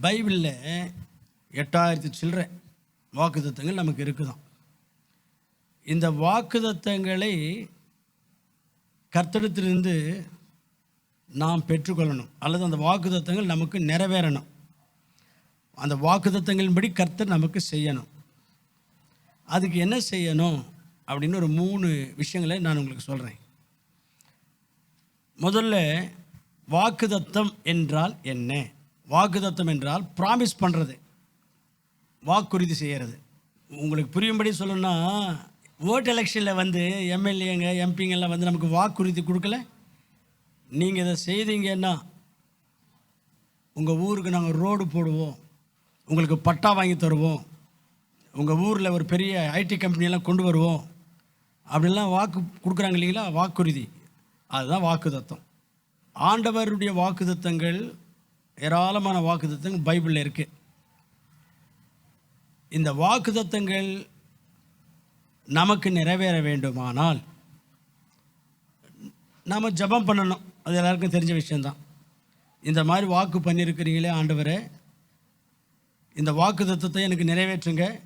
பைபிளில் எட்டாயிரத்தி சில்லறை வாக்குத்தத்தங்கள் நமக்கு இருக்குதான் இந்த வாக்குதத்தங்களை கர்த்தடத்திலிருந்து நாம் பெற்றுக்கொள்ளணும். அல்லது அந்த வாக்குதத்தங்கள் நமக்கு நிறைவேறணும். அந்த வாக்குதத்தங்களின்படி கர்த்தர் நமக்கு செய்யணும். அதுக்கு என்ன செய்யணும் அப்படின்னு ஒரு மூணு விஷயங்களை நான் உங்களுக்கு சொல்கிறேன் முதல்ல வாக்குதத்தம் என்றால் என்ன? வாக்குதத்தம் என்றால் ப்ராமிஸ் பண்ணுறது வாக்குறுதி செய்கிறது உங்களுக்கு புரியும்படி சொல்லணும்னா ஓட் எலெக்ஷனில் வந்து எம்எல்ஏங்க எம்பிங்கெல்லாம் வந்து நமக்கு வாக்குறுதி கொடுக்கல. நீங்கள் இதை செய்தீங்கன்னா உங்கள் ஊருக்கு நாங்கள் ரோடு போடுவோம். உங்களுக்கு பட்டா வாங்கி தருவோம். உங்கள் ஊரில் ஒரு பெரிய ஐடி கம்பெனியெல்லாம் கொண்டு வருவோம். அப்படிலாம் வாக்கு கொடுக்குறாங்க இல்லைங்களா? வாக்குறுதி. அதுதான் வாக்குதத்தம் ஆண்டவருடைய வாக்குதத்தங்கள் ஏராளமான வாக்குத்தத்தங்கள் பைபிளில் இருக்குது இந்த வாக்குத்தத்தங்கள் நமக்கு நிறைவேற வேண்டுமானால் நாம் ஜெபம் பண்ணணும். அது எல்லாருக்கும் தெரிஞ்ச விஷயந்தான் இந்த மாதிரி வாக்கு பண்ணியிருக்கிறீங்களே ஆண்டவரே இந்த வாக்கு தத்துவத்தை எனக்கு நிறைவேற்றுங்க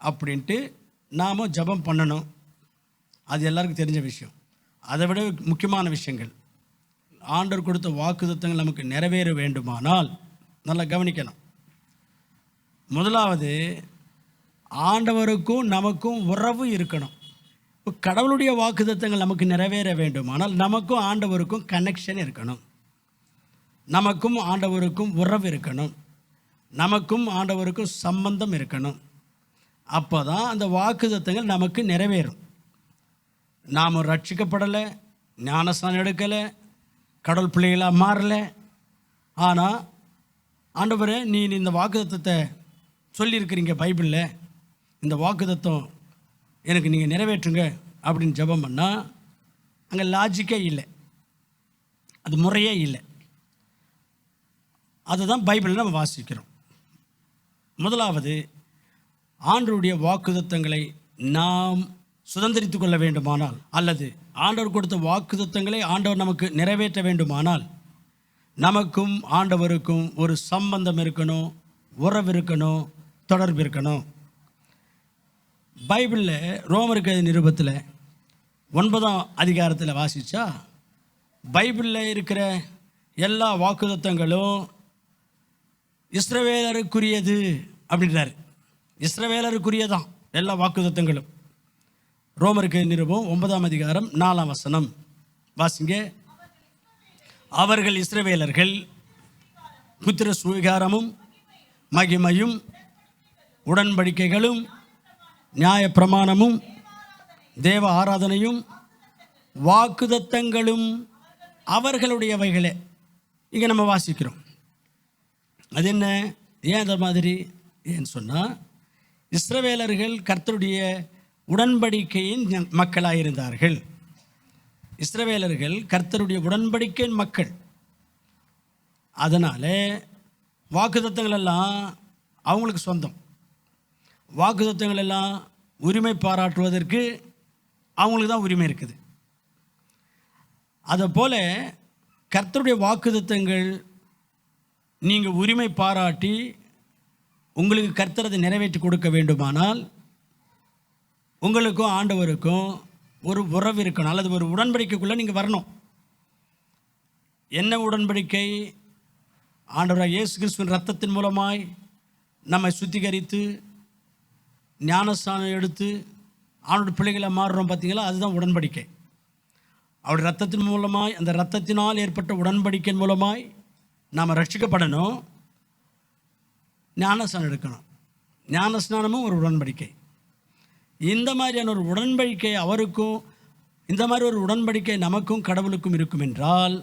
அப்படின்ட்டு நாம் ஜெபம் பண்ணணும். அது எல்லாருக்கும் தெரிஞ்ச விஷயம். அதை விட முக்கியமான விஷயங்கள். ஆண்டர் கொடுத்த வாக்குதத்தங்கள் நமக்கு நிறைவேற வேண்டுமானால் நல்லா கவனிக்கணும். முதலாவது ஆண்டவருக்கும் நமக்கும் உறவு இருக்கணும். இப்போ கடவுளுடைய வாக்குத்தத்தங்கள் நமக்கு நிறைவேற வேண்டுமானால் நமக்கும் ஆண்டவருக்கும் கனெக்ஷன் இருக்கணும். நமக்கும் ஆண்டவருக்கும் உறவு இருக்கணும். நமக்கும் ஆண்டவருக்கும் சம்பந்தம் இருக்கணும். அப்போ தான் அந்த வாக்குத்தத்தங்கள் நமக்கு நிறைவேறும். நாம் ரட்சிக்கப்படலை ஞானஸ்தானம் எடுக்கலை கடவுள் பிள்ளைகளாக மாறலை. ஆனால் ஆண்டவரே நீ இந்த வாக்குதத்தத்தை சொல்லியிருக்கிறீங்க பைபிளில். இந்த வாக்குதத்தம் எனக்கு நீங்கள் நிறைவேற்றுங்க அப்படின்னு ஜெபம் பண்ணால் அங்கே லாஜிக்கே இல்லை. அது முறையே இல்லை. அதுதான் பைபிளில் நம்ம வாசிக்கிறோம். முதலாவது ஆண்டருடைய வாக்குதத்தங்களை நாம் சுதந்திரித்து கொள்ள வேண்டுமானால் அல்லது ஆண்டவர் கொடுத்த வாக்குத்தத்தங்களை ஆண்டவர் நமக்கு நிறைவேற்ற வேண்டுமானால் நமக்கும் ஆண்டவருக்கும் ஒரு சம்பந்தம் இருக்கணும் உறவு இருக்கணும் தொடர்பு இருக்கணும். பைபிளில் ரோமருக்கு நிருபத்தில் ஒன்பதாம் அதிகாரத்தில் வாசித்தா பைபிளில் இருக்கிற எல்லா வாக்குதத்தங்களும் இஸ்ரவேலருக்குரியது அப்படின்றார். இஸ்ரவேலருக்குரியதான் எல்லா வாக்குதத்தங்களும் ரோமருக்கு நிருபம் ஒன்பதாம் அதிகாரம் நாலாம் வசனம். வாசிங்க. அவர்கள் இஸ்ரவேலர்கள் புத்திர சுவிகாரமும் மகிமையும் உடன்படிக்கைகளும் நியாயப்பிரமாணமும் தேவ ஆராதனையும் வாக்குதத்தங்களும் அவர்களுடையவைகளே. இங்கே நம்ம வாசிக்கிறோம். அது என்ன? ஏன் அந்த மாதிரி? ஏன்னு சொன்னால் இஸ்ரவேலர்கள் கர்த்தருடைய உடன்படிக்கையின் மக்களாக இருந்தார்கள் இஸ்ரவேலர்கள் கர்த்தருடைய உடன்படிக்கையின் மக்கள். அதனால் வாக்குத்தத்தங்கள் எல்லாம் அவங்களுக்கு சொந்தம். வாக்குத்தத்தங்கள் எல்லாம் உரிமை பாராட்டுவதற்கு அவங்களுக்கு தான் உரிமை இருக்குது. அதை போல் கர்த்தருடைய வாக்குத்தத்தங்கள் நீங்கள் உரிமை பாராட்டி உங்களுக்கு கர்த்தரதை அதை நிறைவேற்றி கொடுக்க வேண்டுமானால் உங்களுக்கும் ஆண்டவருக்கும் ஒரு உறவு இருக்கணும் அல்லது ஒரு உடன்படிக்கைக்குள்ளே நீங்கள் வரணும். என்ன உடன்படிக்கை? ஆண்டவராக இயேசு கிறிஸ்துவின் ரத்தத்தின் மூலமாய் நம்மை சுத்திகரித்து ஞானஸ்தானம் எடுத்து அவனோட பிள்ளைகளை மாறுறோம் பார்த்தீங்களா? அதுதான் உடன்படிக்கை. அவருடைய ரத்தத்தின் மூலமாய் அந்த ரத்தத்தினால் ஏற்பட்ட உடன்படிக்கையின் மூலமாய் நாம் ரட்சிக்கப்படணும். ஞானஸ்தானம் எடுக்கணும். ஞானஸ்நானமும் ஒரு உடன்படிக்கை. இந்த மாதிரியான ஒரு உடன்படிக்கை அவருக்கும் இந்த மாதிரி ஒரு உடன்படிக்கை நமக்கும் கடவுளுக்கும் இருக்கும் என்றால்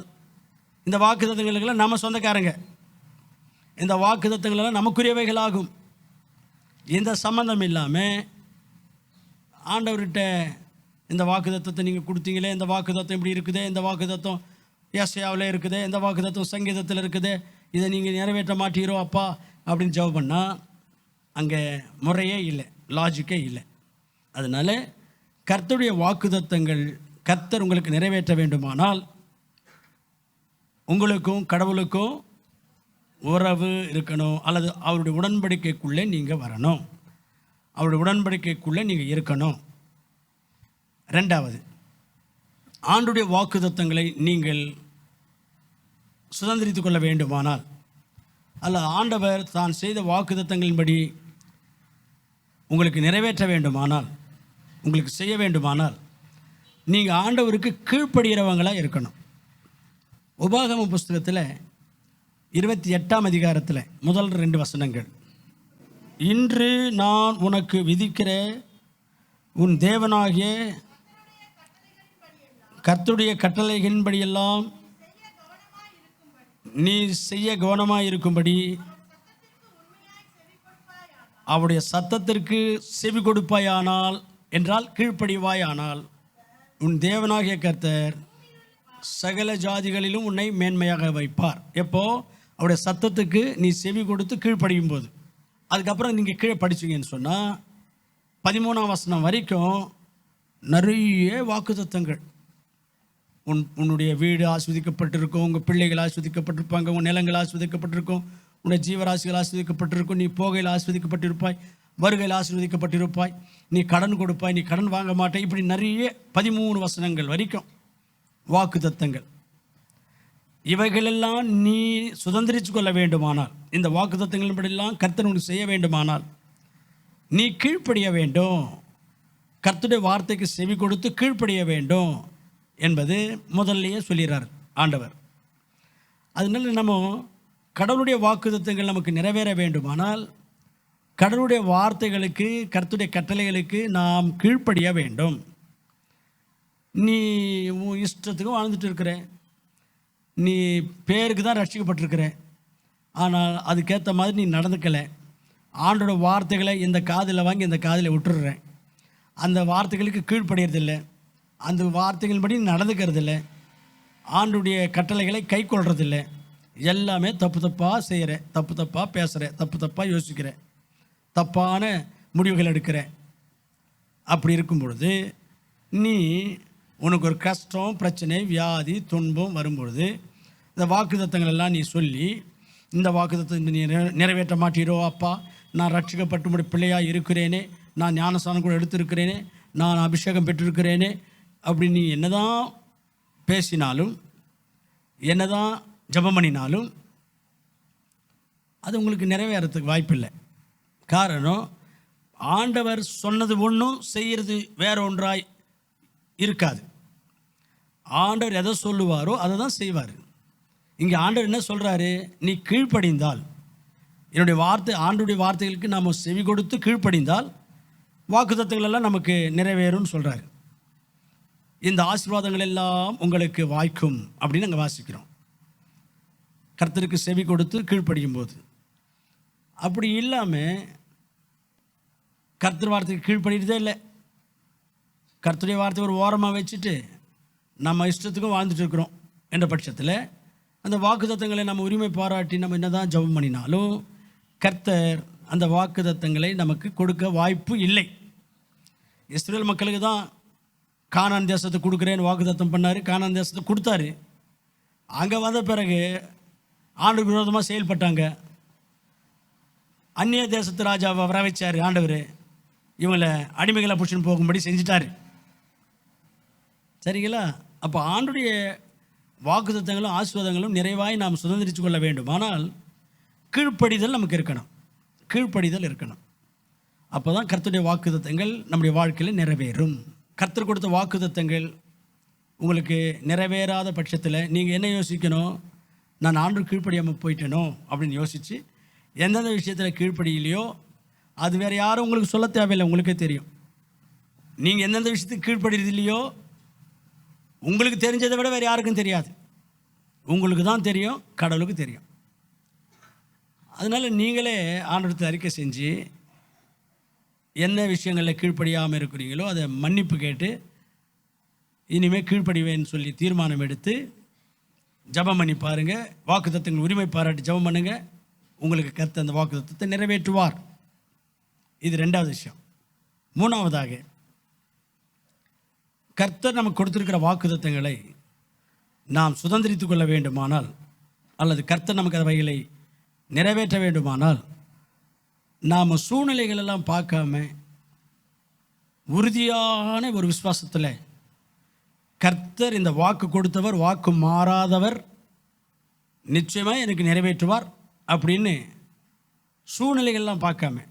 இந்த வாக்குத்தத்தங்களுக்கெல்லாம் நம்ம சொந்தக்காரங்க. இந்த வாக்குத்தத்தங்களெல்லாம் நமக்குரியவைகளாகும். இந்த சம்மந்தம் இல்லாமல் ஆண்டவர்கிட்ட இந்த வாக்குத்தத்தத்தை நீங்கள் கொடுத்தீங்களே இந்த வாக்குதத்தம் இப்படி இருக்குதே இந்த வாக்குத்தத்தம் ஏசையாவில் இருக்குதே இந்த வாக்குதத்தம் சங்கீதத்தில் இருக்குதே இதை நீங்கள் நிறைவேற்ற மாட்டீரோ அப்பா? அப்படின்னு ஜெபம் பண்ணால் அங்கே முறையே இல்லை லாஜிக்கே இல்லை. அதனால் கர்த்தருடைய வாக்குதத்தங்கள் கர்த்தர் உங்களுக்கு நிறைவேற்ற வேண்டுமானால் உங்களுக்கும் கடவுளுக்கும் உறவு இருக்கணும் அல்லது அவருடைய உடன்படிக்கைக்குள்ளே நீங்கள் வரணும். அவருடைய உடன்படிக்கைக்குள்ளே நீங்கள் இருக்கணும். ரெண்டாவது ஆண்டுடைய வாக்குதத்தங்களை நீங்கள் சுதந்திரித்து கொள்ள வேண்டுமானால் அல்ல ஆண்டவர் தான் செய்த வாக்குதத்தங்களின்படி உங்களுக்கு நிறைவேற்ற வேண்டுமானால் உங்களுக்கு செய்ய வேண்டுமானால் நீங்கள் ஆண்டவருக்கு கீழ்ப்படுகிறவங்களாக இருக்கணும். உபாகம புஸ்தகத்தில் இருபத்தி எட்டாம் அதிகாரத்தில் முதல் ரெண்டு வசனங்கள். இன்று நான் உனக்கு விதிக்கிற உன் தேவனாகிய கர்த்துடைய கட்டளைகளின்படியெல்லாம் நீ செய்ய கவனமாக இருக்கும்படி அவருடைய சத்தத்திற்கு செவி கொடுப்பாயானால் என்றால் கீழ்ப்படிவாயானால் உன் தேவனாகிய கர்த்தர் சகல ஜாதிகளிலும் உன்னை மேன்மையாக வைப்பார். எப்போ? அவருடைய சத்தத்துக்கு நீ செவி கொடுத்து கீழ்ப்படியும் போது அதுக்கப்புறம் நீங்கள் கீழே படிச்சீங்கன்னு சொன்னால் பதிமூணாம் வசனம் வரைக்கும் நிறைய வாக்குத்தத்தங்கள். உன் உன்னுடைய வீடு ஆஸ்வதிக்கப்பட்டிருக்கும் உங்கள் பிள்ளைகள் ஆஸ்வதிக்கப்பட்டிருப்பாங்க உன் நிலங்கள் ஆஸ்வதிக்கப்பட்டிருக்கும் உன்னுடைய ஜீவராசிகள் ஆஸ்வதிக்கப்பட்டிருக்கும் நீ போகையில் ஆஸ்வதிக்கப்பட்டிருப்பாய் வருகையில் ஆஸ்வதிக்கப்பட்டிருப்பாய். நீ கடன் கொடுப்பாய் நீ கடன் வாங்க மாட்டே இப்படி நிறைய பதிமூணு வசனங்கள் வரைக்கும் வாக்கு தத்தங்கள். இவைகளெல்லாம் நீ சுதந்திரித்து கொள்ள வேண்டுமானால் இந்த வாக்குத்தத்தங்களின்படியெல்லாம் கர்த்தர் உனக்கு செய்ய வேண்டுமானால் நீ கீழ்ப்படிய வேண்டும். கர்த்தருடைய வார்த்தைக்கு செவி கொடுத்து கீழ்ப்படிய வேண்டும் என்பது முதல்லையே சொல்லிடுறார் ஆண்டவர். அதனால நம்ம கடவுளுடைய வாக்குதத்தங்கள் நமக்கு நிறைவேற வேண்டுமானால் கடவுளுடைய வார்த்தைகளுக்கு கருத்துடைய கட்டளைகளுக்கு நாம் கீழ்ப்படிய வேண்டும். நீ உன் இஷ்டத்துக்கும் வாழ்ந்துட்டு இருக்கிற. நீ பேருக்கு தான் ரட்சிக்கப்பட்டிருக்கிற. ஆனால் அதுக்கேற்ற மாதிரி நீ நடந்துக்கலை. ஆண்டோட வார்த்தைகளை இந்த காதில் வாங்கி இந்த காதில் விட்டுடுறேன் அந்த வார்த்தைகளுக்கு கீழ்ப்படியறதில்லை. அந்த வார்த்தைகளின்படி நடந்துக்கிறதில்ல. ஆண்டுடைய கட்டளைகளை கை கொள்றதில்லை. எல்லாமே தப்பு தப்பாக செய்கிற தப்பு தப்பாக பேசுகிற தப்பு தப்பாக யோசிக்கிறேன் தப்பான முடிவுகள் எடுக்கிற அப்படி இருக்கும் பொழுது நீ உனக்கு ஒரு கஷ்டம் பிரச்சனை வியாதி துன்பம் வரும்பொழுது இந்த வாக்குதத்தங்கள் எல்லாம் நீ சொல்லி இந்த வாக்குதத்தை நீ நிறைவேற்ற மாட்டீரோ அப்பா? நான் ரட்சிக்கப்பட்டு முடி பிள்ளையாக இருக்கிறேனே. நான் ஞானஸ்தானம் கூட எடுத்திருக்கிறேனே. நான் அபிஷேகம் பெற்றிருக்கிறேனே. அப்படி நீ என்னதான் பேசினாலும் என்னதான் ஜெபம் பண்ணினாலும் அது உங்களுக்கு நிறைவேறத்துக்கு வாய்ப்பில்லை. காரணம் ஆண்டவர் சொன்னது ஒன்றும் செய்கிறது வேற ஒன்றாய் இருக்காது. ஆண்டவர் எதை சொல்லுவாரோ அதை தான் செய்வார். இங்கே ஆண்டவர் என்ன சொல்கிறாரு நீ கீழ்ப்படிந்தால். என்னுடைய வார்த்தை ஆண்டுடைய வார்த்தைகளுக்கு நாம் செவி கொடுத்து கீழ்ப்படிந்தால் வாக்குத்தத்தங்கள் எல்லாம் நமக்கு நிறைவேறும்னு சொல்கிறாரு இந்த ஆசீர்வாதங்கள் எல்லாம் உங்களுக்கு வாய்க்கும் அப்படின்னு நாங்கள் வாசிக்கிறோம். கர்த்தருக்கு செவி கொடுத்து கீழ்ப்படியும் போது அப்படி இல்லாமல் கர்த்தர் வார்த்தைக்கு கீழ்ப்படிறதே இல்லை. கர்த்தருடைய வார்த்தை ஒரு ஓரமாக வச்சுட்டு நம்ம இஷ்டத்துக்கும் வாழ்ந்துட்டு இருக்கிறோம் என்ற பட்சத்தில் அந்த வாக்குதத்தங்களை நம்ம உரிமை பாராட்டி நம்ம என்னதான் ஜெபம் பண்ணினாலும் கர்த்தர் அந்த வாக்குதத்தங்களை நமக்கு கொடுக்க வாய்ப்பு இல்லை. இஸ்ரேல் மக்களுக்கு தான் காணான் தேசத்தை கொடுக்குறேன்னு வாக்குதத்தம் பண்ணார் காணான் தேசத்தை கொடுத்தாரு. அங்கே வந்த பிறகு ஆண்டு விரோதமாக செயல்பட்டாங்க. அந்நிய தேசத்து ராஜாவை வர வச்சார் ஆண்டவர். இவங்களை அடிமைகளை பிடிச்சின்னு போகும்படி செஞ்சிட்டாரு. சரிங்களா? அப்போ ஆண்டுடைய வாக்குத்தத்தங்களும் ஆசீர்வாதங்களும் நிறைவாய் நாம் சுதந்திரித்து கொள்ள வேண்டும். ஆனால் கீழ்ப்படிதல் நமக்கு இருக்கணும். கீழ்ப்படிதல் இருக்கணும். அப்போ தான் கர்த்தருடைய வாக்குத்தத்தங்கள் நம்முடைய வாழ்க்கையில் நிறைவேறும். கர்த்தர் கொடுத்த வாக்குத்தத்தங்கள் உங்களுக்கு நிறைவேறாத பட்சத்தில் நீங்கள் என்ன யோசிக்கணும்? நான் ஆண்டு கீழ்ப்படியாமல் போயிட்டேனோ? அப்படின்னு யோசித்து எந்தெந்த விஷயத்தில் கீழ்ப்படியிலையோ அது வேறு யாரும் உங்களுக்கு சொல்ல தேவையில்லை உங்களுக்கே தெரியும். நீங்கள் எந்தெந்த விஷயத்துக்கு கீழ்ப்படுறது இல்லையோ உங்களுக்கு தெரிஞ்சதை விட வேறு யாருக்கும் தெரியாது. உங்களுக்கு தான் தெரியும் கடவுளுக்கு தெரியும். அதனால் நீங்களே ஆண்டவரத்தை அறிக்கை செஞ்சு என்ன விஷயங்களில் கீழ்ப்படியாமல் இருக்கிறீங்களோ அதை மன்னிப்பு கேட்டு இனிமேல் கீழ்ப்படிவேன்னு சொல்லி தீர்மானம் எடுத்து ஜெபம் பண்ணி பாருங்கள் வாக்குத்தத்தங்கள் உரிமை பாராட்டி ஜெபம் பண்ணுங்கள் உங்களுக்கு கருத்து அந்த வாக்குத்தத்தத்தை நிறைவேற்றுவார். இது ரெண்டாவது விஷயம். மூணாவதாக கர்த்தர் நமக்கு கொடுத்துருக்கிற வாக்குதத்தங்களை நாம் சுதந்திரித்து கொள்ள வேண்டுமானால் அல்லது கர்த்தர் நமக்கு அவைகளை நிறைவேற்ற வேண்டுமானால் நாம் சூழ்நிலைகளெல்லாம் பார்க்காம உறுதியான ஒரு விசுவாசத்தில் கர்த்தர் இந்த வாக்கு கொடுத்தவர் வாக்கு மாறாதவர் நிச்சயமாக எனக்கு நிறைவேற்றுவார் அப்படின்னு சூழ்நிலைகள்லாம் பார்க்காம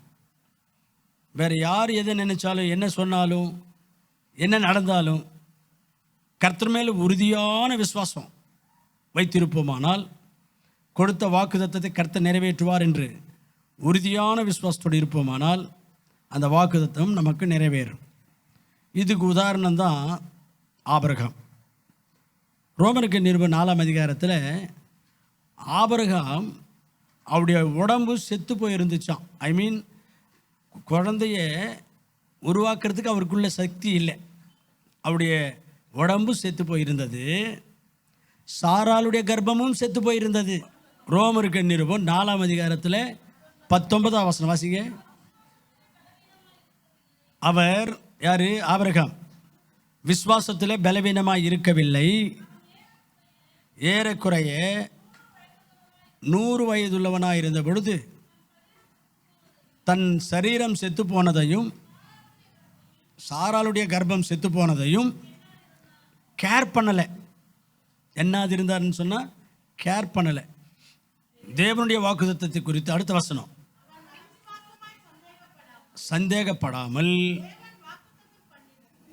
வேறு யார் எதை நினைச்சாலும் என்ன சொன்னாலும் என்ன நடந்தாலும் கர்த்தர் மேல் உறுதியான விசுவாசம் வைத்திருப்போமானால் கொடுத்த வாக்குதத்தத்தை கர்த்தர் நிறைவேற்றுவார் என்று உறுதியான விசுவாசத்தோடு இருப்போமானால் அந்த வாக்குதத்தம் நமக்கு நிறைவேறும். இதுக்கு உதாரணம் தான் ஆபரகம். ரோமனுக்கு நிருப நாலாம் அதிகாரத்தில் ஆபரகம் அவருடைய உடம்பு செத்து போயிருந்துச்சான் ஐ மீன் குழந்தைய உருவாக்குறதுக்கு அவருக்குள்ள சக்தி இல்லை. அவருடைய உடம்பு செத்து போயிருந்தது. சாராளுடைய கர்ப்பமும் செத்து போயிருந்தது. ரோமருக்கு நிருபம் நாலாம் அதிகாரத்தில் பத்தொன்பதாம் வசனம் வாசிங்க. அவர் யாரு? ஆபரகம். விசுவாசத்தில் பலவீனமாக இருக்கவில்லை. ஏறக்குறைய நூறு வயதுள்ளவனாக இருந்த பொழுது தன் சரீரம் செத்து போனதையும் சாராளுடைய கர்ப்பம் செத்து போனதையும் கேர் பண்ணலை. என்னது இருந்தாருன்னு சொன்னால் கேர் பண்ணலை. தேவனுடைய வாக்குத்தத்தை குறித்து அடுத்த வசனம். சந்தேகப்படாமல்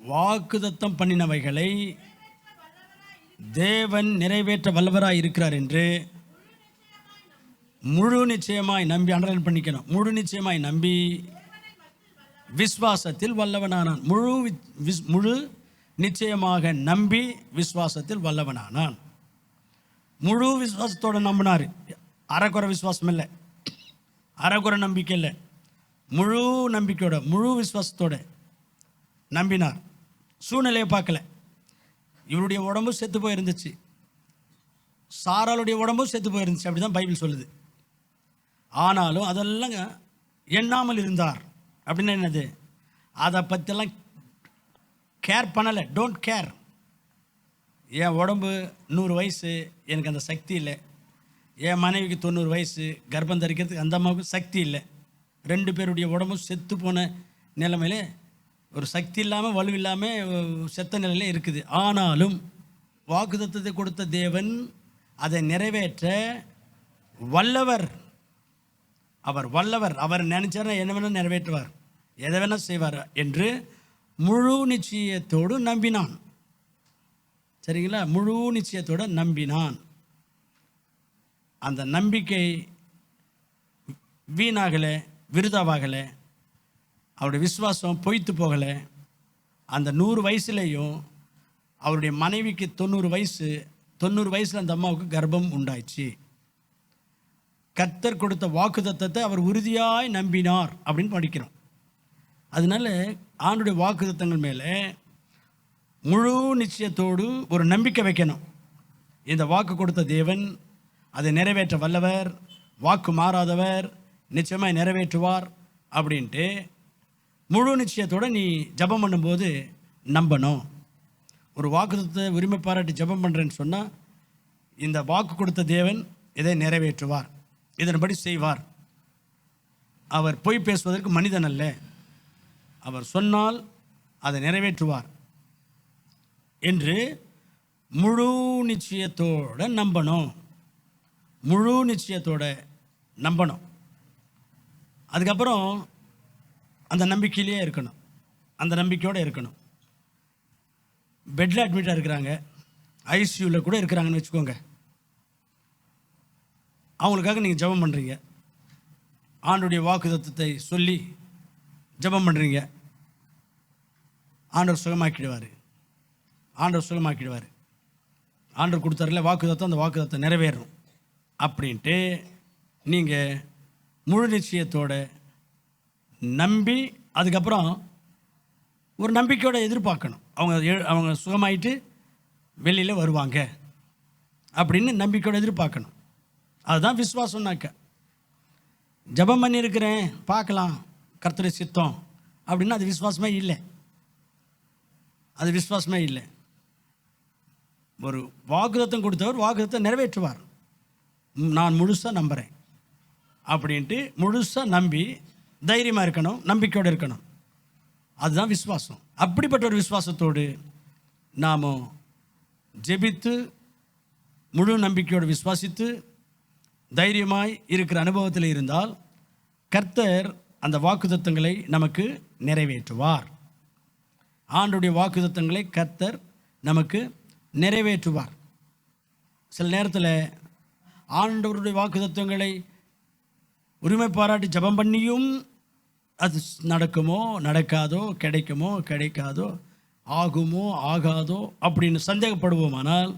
வாக்குதத்தம் பண்ணினவைகளை தேவன் நிறைவேற்ற வல்லவராக இருக்கிறார் என்று முழு நிச்சயமாய் நம்பி அண்டர்லைன் பண்ணிக்கணும். முழு நிச்சயமாய் நம்பி விஸ்வாசத்தில் வல்லவனானான். முழு விஸ்- முழு நிச்சயமாக நம்பி விஸ்வாசத்தில் வல்லவனானான். முழு விஸ்வாசத்தோடு நம்பினார். அறக்குறை விசுவாசம் இல்லை. அறக்குறை நம்பிக்கை இல்லை. முழு நம்பிக்கையோட முழு விஸ்வாசத்தோட நம்பினார். சூழ்நிலையை பார்க்கல. இவருடைய உடம்பு செத்து போயிருந்துச்சு. சாராளுடைய உடம்பும் செத்து போயிருந்துச்சு. அப்படி தான் பைபிள் சொல்லுது. ஆனாலும் அதெல்லாம் எண்ணாமல் இருந்தார். அப்படின்னா என்னது? அதை பற்றியெல்லாம் கேர் பண்ணலை. டோன்ட் கேர் என் உடம்பு நூறு வயசு எனக்கு அந்த சக்தி இல்லை. என் மனைவிக்கு தொண்ணூறு வயசு கர்ப்பம் தரிக்கிறதுக்கு அந்த அம்மாவுக்கு சக்தி இல்லை. ரெண்டு பேருடைய உடம்பும் செத்து போன நிலைமையில ஒரு சக்தி இல்லாமல் வலுவில்லாமல் செத்த நிலையில் இருக்குது. ஆனாலும் வாக்குதத்தத்தை கொடுத்த தேவன் அதை நிறைவேற்ற வல்லவர். அவர் வல்லவர் அவர் நினைச்சாரா என்ன வேணால் நிறைவேற்றுவார். எதை வேணால் செய்வார் என்று முழு நிச்சயத்தோடு நம்பினான். சரிங்களா? முழு நிச்சயத்தோடு நம்பினான். அந்த நம்பிக்கை வீணாகலை விருதாவாகலை அவருடைய விசுவாசம் பொய்த்து போகலை. அந்த நூறு வயசுலேயும் அவருடைய மனைவிக்கு தொண்ணூறு வயசு தொண்ணூறு வயசில் அந்த அம்மாவுக்கு கர்ப்பம் உண்டாயிடுச்சு. கர்த்தர் கொடுத்த வாக்குத்தத்தத்தை அவர் உறுதியாய் நம்பினார் அப்படின்னு படிக்கிறோம். அதனால ஆண்டுடைய வாக்குத்தத்தங்கள் மேலே முழு நிச்சயத்தோடு ஒரு நம்பிக்கை வைக்கணும். இந்த வாக்கு கொடுத்த தேவன் அதை நிறைவேற்ற வல்லவர் வாக்கு மாறாதவர் நிச்சயமாக நிறைவேற்றுவார் அப்படின்ட்டு முழு நிச்சயத்தோடு நீ ஜெபம் பண்ணும்போது நம்பணும். ஒரு வாக்குத்தத்தை உரிமை பாராட்டி ஜெபம் பண்ணுறேன்னு சொன்னால் இந்த வாக்கு கொடுத்த தேவன் இதை நிறைவேற்றுவார். இதன்படி செய்வார். அவர் பொய் பேசுவதற்கு மனிதன் அல்ல. அவர் சொன்னால் அதை நிறைவேற்றுவார். என்று முழு நிச்சயத்தோட நம்பணும். முழு நிச்சயத்தோட நம்பணும். அதுக்கப்புறம் அந்த நம்பிக்கையிலேயே இருக்கணும். அந்த நம்பிக்கையோடு இருக்கணும். பெட்டில் அட்மிட்டாக இருக்கிறாங்க. ஐசியூவில் கூட இருக்கிறாங்கன்னு வச்சுக்கோங்க. அவங்களுக்காக நீங்கள் ஜெபம் பண்ணுறீங்க ஆண்டுடைய வாக்குத்தத்தத்தை சொல்லி ஜெபம் பண்ணுறீங்க ஆண்டவர் சுகமாக்கிடுவார். ஆண்டவர் சுகமாக்கிடுவார். ஆண்டவர் கொடுத்தாருல வாக்குத்தத்தம் அந்த வாக்குத்தத்தம் நிறைவேறும் அப்படின்ட்டு நீங்கள் முழு நிச்சயத்தோடு நம்பி அதுக்கப்புறம் ஒரு நம்பிக்கையோட எதிர்பார்க்கணும். அவங்க அவங்க சுகமாயிட்டு வெளியில் வருவாங்க. அப்படின்னு நம்பிக்கையோட எதிர்பார்க்கணும். அதுதான் விசுவாசம்னாக்க. ஜெபம் பண்ணியிருக்கிறேன் பார்க்கலாம். கர்த்தரை சித்தம். அப்படின்னா அது விசுவாசமே இல்லை. அது விசுவாசமே இல்லை. ஒரு வாக்குதத்தம் கொடுத்தவர் வாக்குதத்தை நிறைவேற்றுவார். நான் முழுசாக நம்புகிறேன் அப்படின்ட்டு முழுசாக நம்பி தைரியமாக இருக்கணும் நம்பிக்கையோடு இருக்கணும். அதுதான் விசுவாசம். அப்படிப்பட்ட ஒரு விசுவாசத்தோடு நாம் ஜெபித்து முழு நம்பிக்கையோடு விசுவாசித்து தைரியமாய் இருக்கிற அனுபவத்தில் இருந்தால் கர்த்தர் அந்த வாக்குத்தத்தங்களை நமக்கு நிறைவேற்றுவார். ஆண்டுடைய வாக்குத்தத்தங்களை கர்த்தர் நமக்கு நிறைவேற்றுவார். சில நேரத்தில் ஆண்டவருடைய வாக்குத்தத்தங்களை உரிமை பாராட்டி ஜெபம் பண்ணியும் அது நடக்குமோ நடக்காதோ கிடைக்குமோ கிடைக்காதோ ஆகுமோ ஆகாதோ அப்படின்னு சந்தேகப்படுவோமானால்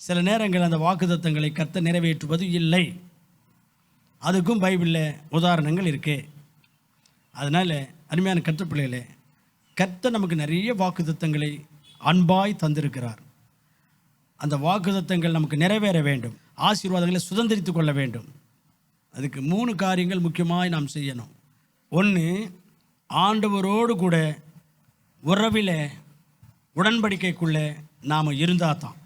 சில நேரங்கள் அந்த வாக்குத்தத்தங்களை கர்த்த நிறைவேற்றுவது இல்லை. அதுக்கும் பைபிளில் உதாரணங்கள் இருக்குது அதனால் அருமையான கற்றுப்பிள்ளைகளே கர்த்த நமக்கு நிறைய வாக்குத்தத்தங்களை அன்பாய் தந்திருக்கிறார். அந்த வாக்குத்தத்தங்கள் நமக்கு நிறைவேற வேண்டும். ஆசீர்வாதங்களை சுதந்திரித்து கொள்ள வேண்டும். அதுக்கு மூணு காரியங்கள் முக்கியமாக நாம் செய்யணும். ஒன்று ஆண்டவரோடு கூட உறவில் உடன்படிக்கைக்குள்ளே நாம் இருந்தால் தான்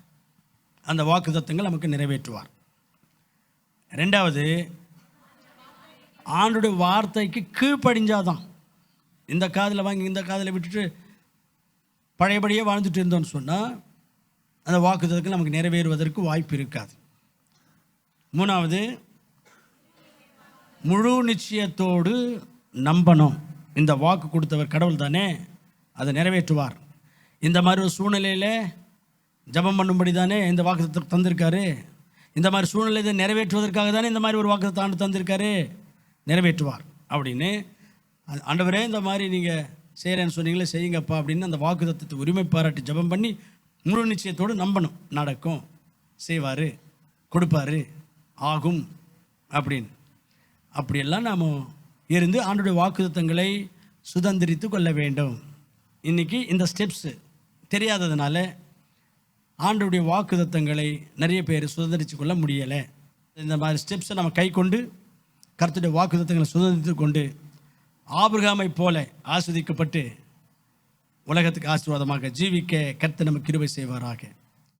அந்த வாக்குத்தத்தங்கள் நமக்கு நிறைவேற்றுவார். ரெண்டாவது ஆண்டுடைய வார்த்தைக்கு கீழ்ப்படிஞ்சாதான் இந்த காதில் வாங்கி இந்த காதில் விட்டுட்டு பழையபடியே வாழ்ந்துட்டு இருந்தோம்னு சொன்னால் அந்த வாக்குத்தத்தங்கள் நமக்கு நிறைவேறுவதற்கு வாய்ப்பு இருக்காது. மூணாவது முழு நிச்சயத்தோடு நம்பணும். இந்த வாக்கு கொடுத்தவர் கடவுள் தானே அதை நிறைவேற்றுவார். இந்த மாதிரி ஒரு சூழ்நிலையில் ஜபம் பண்ணும்படி தானே இந்த வாக்கு தந்திருக்காரு. இந்த மாதிரி சூழ்நிலையை நிறைவேற்றுவதற்காக தானே இந்த மாதிரி ஒரு வாக்கு தாண்டு தந்திருக்காரு. நிறைவேற்றுவார். அப்படின்னு ஆ- ஆண்டவரே இந்த மாதிரி நீங்கள் செய்கிறேன்னு சொன்னீங்களே செய்யுங்கப்பா அப்படின்னு அந்த வாக்கு தத்துவத்தை உரிமை பாராட்டி ஜெபம் பண்ணி முழு நிச்சயத்தோடு நம்பணும். நடக்கும். செய்வார். கொடுப்பார். ஆகும். அப்படின்னு. அப்படியெல்லாம் நாம் இருந்து ஆண்டுடைய வாக்குத்தத்தங்களை சுதந்திரித்து கொள்ள வேண்டும். இன்றைக்கி இந்த ஸ்டெப்ஸு தெரியாததுனால ஆண்டுடைய வாக்குதத்தங்களை நிறைய பேர் சுதந்திரித்து கொள்ள முடியலை. இந்த மாதிரி ஸ்டெப்ஸை நம்ம கை கொண்டு கருத்துடைய வாக்குத்தங்களை சுதந்திரித்து கொண்டு ஆபிரகாமை போல ஆஸ்வதிக்கப்பட்டு உலகத்துக்கு ஆசீர்வாதமாக ஜீவிக்க கருத்து நமக்கு கிருபை செய்வாராக.